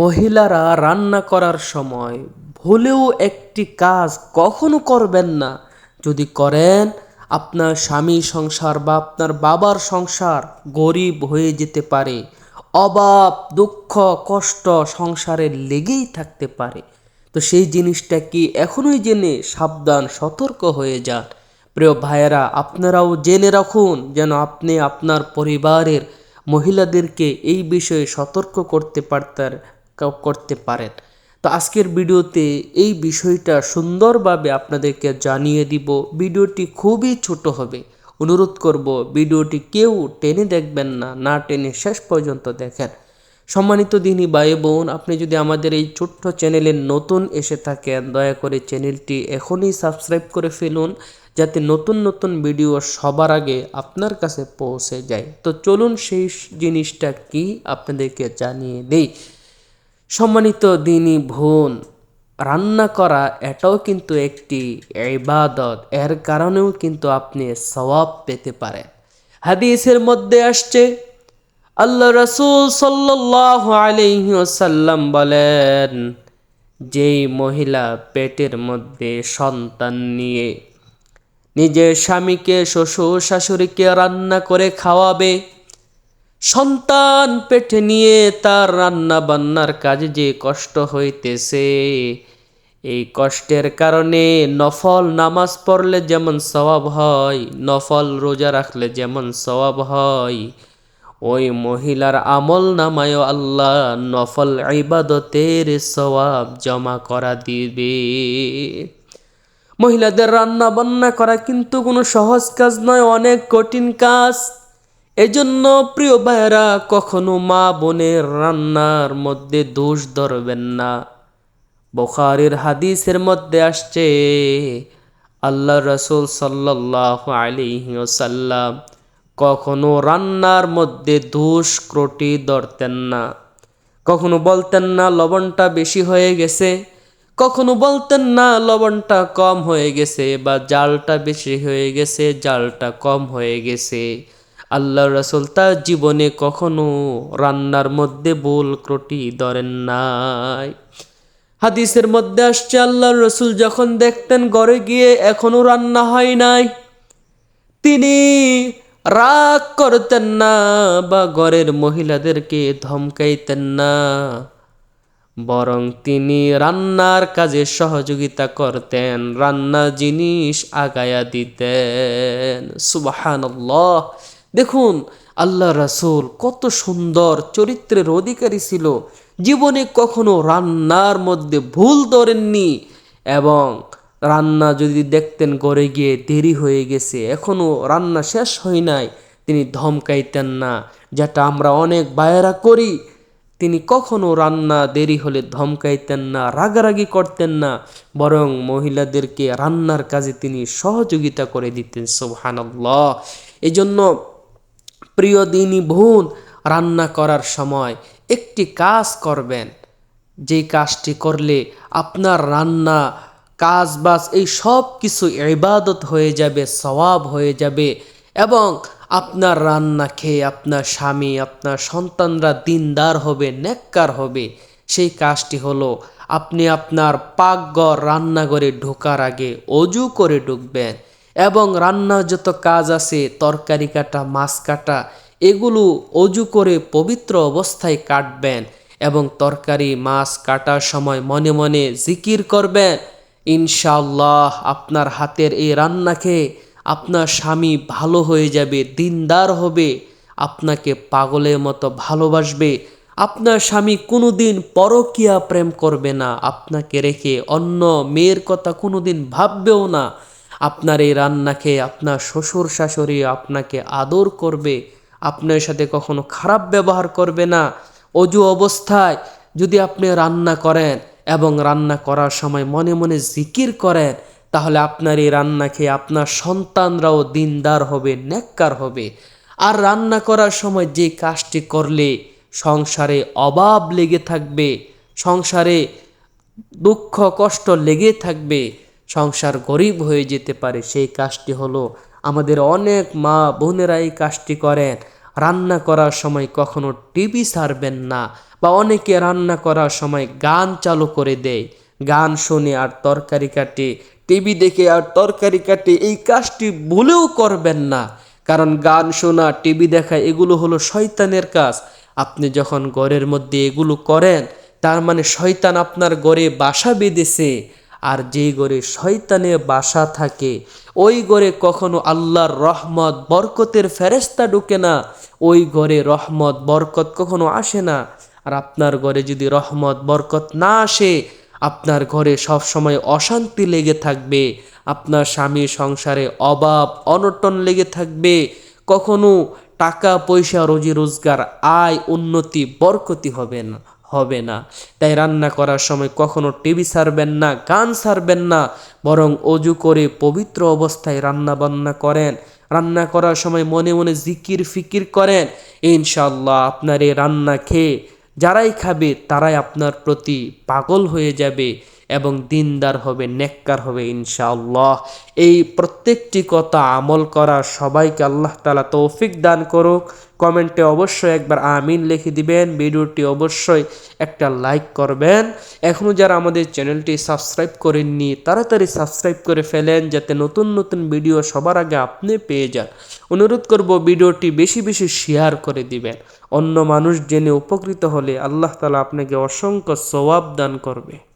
মহিলারা রান্না করার সময় ভুলেও একটি কাজ কখনো করবেন না। যদি করেন, আপনার স্বামী সংসার বা আপনার বাবার সংসার গরিব হয়ে যেতে পারে। অভাব, দুঃখ, কষ্ট সংসারে লেগেই থাকতে পারে। তো সেই জিনিসটা কি এখনই জেনে সাবধান, সতর্ক হয়ে যান। প্রিয় ভাইয়েরা, আপনারাও জেনে রাখুন যেন আপনি আপনার পরিবারের মহিলাদেরকে এই বিষয়ে সতর্ক করতে পারতার করতে পারেন। তো আজকের ভিডিওতে এই বিষয়টা সুন্দরভাবে আপনাদেরকে জানিয়ে দিব। ভিডিওটি খুবই ছোট হবে। অনুরোধ করব, ভিডিওটি কেউ টেনে দেখবেন না না টেনে শেষ পর্যন্ত দেখেন। সম্মানিত দিনী ভাই বোন, আপনি যদি আমাদের এই ছোট্ট চ্যানেলে নতুন এসে থাকেন, দয়া করে চ্যানেলটি এখনই সাবস্ক্রাইব করে ফেলুন, যাতে নতুন নতুন ভিডিও সবার আগে আপনার কাছে পৌঁছে যায়। তো চলুন সেই জিনিসটা কি আপনাদেরকে জানিয়ে দেই। সম্মানিত দিনী বোন, রান্না করা এটাও কিন্তু একটি ইবাদত। এর কারণেও কিন্তু আপনি সওয়াব পেতে পারেন। হাদিসের মধ্যে আসছে, আল্লাহ রসুল সাল্লাহ আলহিসাল্লাম বলেন, যেই মহিলা পেটের মধ্যে সন্তান নিয়ে নিজের স্বামীকে, শ্বশুর শাশুড়িকে রান্না করে খাওয়াবে সন্তান পেটে নিয়ে তার রান্না বান্নার কাজে যে কষ্ট হইতেছে, এই কষ্টের কারণে নফল নামাজ পড়লে যেমন সওয়াব হয়, নফল রোজা রাখলে যেমন সওয়াব হয়, ওই মহিলার আমল নামায় আল্লাহ নফল ইবাদতের সওয়াব জমা করা দিবে। মহিলাদের রান্না বান্না করা কিন্তু কোনো সহজ কাজ নয়, অনেক কঠিন কাজ। এজন্য প্রিয় ভাইয়েরা, কখনো মা বোনের রান্নার মধ্যে দোষ ধরবেন না। বখারির হাদিসের মধ্যে আসছে, আল্লাহ রসুল সাল্লাহ আলিহাসাল্লাম কখনো রান্নার মধ্যে দোষ ক্রটি ধরতেন না। কখনো বলতেন না, লবণটা বেশি হয়ে গেছে। কখনো বলতেন না, লবণটা কম হয়ে গেছে বা জালটা বেশি হয়ে গেছে, জালটা কম হয়ে গেছে। আল্লাহ রসুল তার জীবনে কখনো রান্নার মধ্যে ভুল ক্রটি ধরেন নাই। হাদিসের মধ্যে আসছে আল্লাহ রসুল যখন দেখতেন ঘরে গিয়ে এখনও রান্না হয় নাই, তিনি রাগ করতেন না বা ঘরের মহিলাদেরকে ধমকাইতেন না, বরং তিনি রান্নার কাজে সহযোগিতা করতেন রান্না জিনিস আগায়া দিতেন। সুবাহান দেখুন আল্লাহ রাসুল কত সুন্দর চরিত্রের অধিকারী ছিল। জীবনে কখনো রান্নার মধ্যে ভুল ধরেননি এবং রান্না যদি দেখতেন গড়ে গিয়ে দেরি হয়ে গেছে এখনও রান্না শেষ হয় নাই, তিনি ধমকাইতেন না। যেটা আমরা অনেক বায়রা করি, তিনি কখনো রান্না দেরি হলে ধমকাইতেন না, রাগারাগি করতেন না, বরং মহিলাদেরকে রান্নার কাজে তিনি সহযোগিতা করে দিতেন সোহানাল্লাহ এই জন্য প্রিয় দিনী বোন, রান্না করার সময় একটি কাজ করবেন। যেই কাজটি করলে আপনার রান্না কাজ বাজ এই সব কিছু ইবাদত হয়ে যাবে, সওয়াব হয়ে যাবে এবং আপনার রান্না খেয়ে আপনার স্বামী, আপনার সন্তানরা দিনদার হবে, নেককার হবে। সেই কাজটি হলো আপনি আপনার পাকঘর, রান্নাঘরে ঢোকার আগে অজু করে ঢুকবেন। এবং রান্নার যত কাজ আছে, তরকারি কাটা, মাছ কাটা, এগুলো অজু করে পবিত্র অবস্থায় কাটবেন এবং তরকারি, মাছ কাটার সময় মনে মনে জিকির করবেন ইনশাল্লাহ আপনার হাতের এই রান্না খেয়ে আপনার স্বামী ভালো হয়ে যাবে, দিনদার হবে, আপনাকে পাগলের মতো ভালোবাসবে, আপনার স্বামী কোনোদিন পরকিয়া প্রেম করবে না, আপনাকে রেখে অন্য মেয়ের কথা কোনোদিন ভাববেও না। আপনার এই রান্না খেয়ে আপনার শ্বশুর শাশুড়ি আপনাকে আদর করবে, আপনার সাথে কখনো খারাপ ব্যবহার করবে না। অজু অবস্থায় যদি আপনি রান্না করেন এবং রান্না করার সময় মনে মনে জিকির করেন, তাহলে আপনার এই রান্না খেয়ে আপনার সন্তানরাও দিনদার হবে, নেককার হবে। আর রান্না করার সময় যে কাজটি করলে সংসারে অভাব লেগে থাকবে, সংসারে দুঃখ কষ্ট লেগে থাকবে সংসার গরিব হয়ে যেতে পারে, সেই কাজটি হলো আমাদের অনেক মা বোনেরা এই কাজটি করেন। রান্না করার সময় কখনো টিভি সারবেন না বা অনেকে রান্না করার সময় গান চালু করে দেয়। গান শুনে আর তরকারি কাটে, টিভি দেখে আর তরকারি কাটে, এই কাজটি ভুলেও করবেন না। কারণ গান শোনা, টিভি দেখা এগুলো হলো শয়তানের কাজ। আপনি যখন ঘরের মধ্যে এগুলো করেন, তার মানে শয়তান আপনার ঘরে বাসা বেঁধেছে। আর যেই ঘরে শয়তানের বাসা থাকে, ওই ঘরে কখনো আল্লাহর রহমত, বরকতের ফেরেস্তা ঢুকে না। ওই ঘরে রহমত, বরকত কখনো আসে না। আর আপনার ঘরে যদি রহমত, বরকত না আসে, আপনার ঘরে সব সময় অশান্তি লেগে থাকবে। আপনার স্বামী সংসারে অভাব, অনটন লেগে থাকবে। কখনো টাকা পয়সা রোজি রোজগার আয়, উন্নতি, বরকতি হবে না। হবে না। তাই রান্না করার সময় কখনো টিভি সারবেন না, গান সারবেন না, বরং অজু করে পবিত্র অবস্থায় রান্না বান্না করেন। রান্না করার সময় মনে মনে জিকির ফিকির করেন। ইনশাল্লাহ আপনার এই রান্না খেয়ে যারাই খাবে তারাই আপনার প্রতি পাগল হয়ে যাবে। এবং দিনদার হবে, নেককার হবে ইনশাআল্লাহ। এই প্রত্যেকটি কথা আমল করা সবাইকে আল্লাহ তালা তৌফিক দান করুক। কমেন্টে অবশ্যই একবার আমিন লিখে দিবেন। ভিডিওটি অবশ্যই একটা লাইক করবেন। এখনও যারা আমাদের চ্যানেলটি সাবস্ক্রাইব করেননি, তাড়াতাড়ি সাবস্ক্রাইব করে ফেলেন যাতে নতুন নতুন ভিডিও সবার আগে আপনি পেয়ে যান। অনুরোধ করব ভিডিওটি বেশি বেশি শেয়ার করে দিবেন। অন্য মানুষ জেনে উপকৃত হলে আল্লাহ তালা আপনাকে অসংখ্য সওয়াব দান করবে।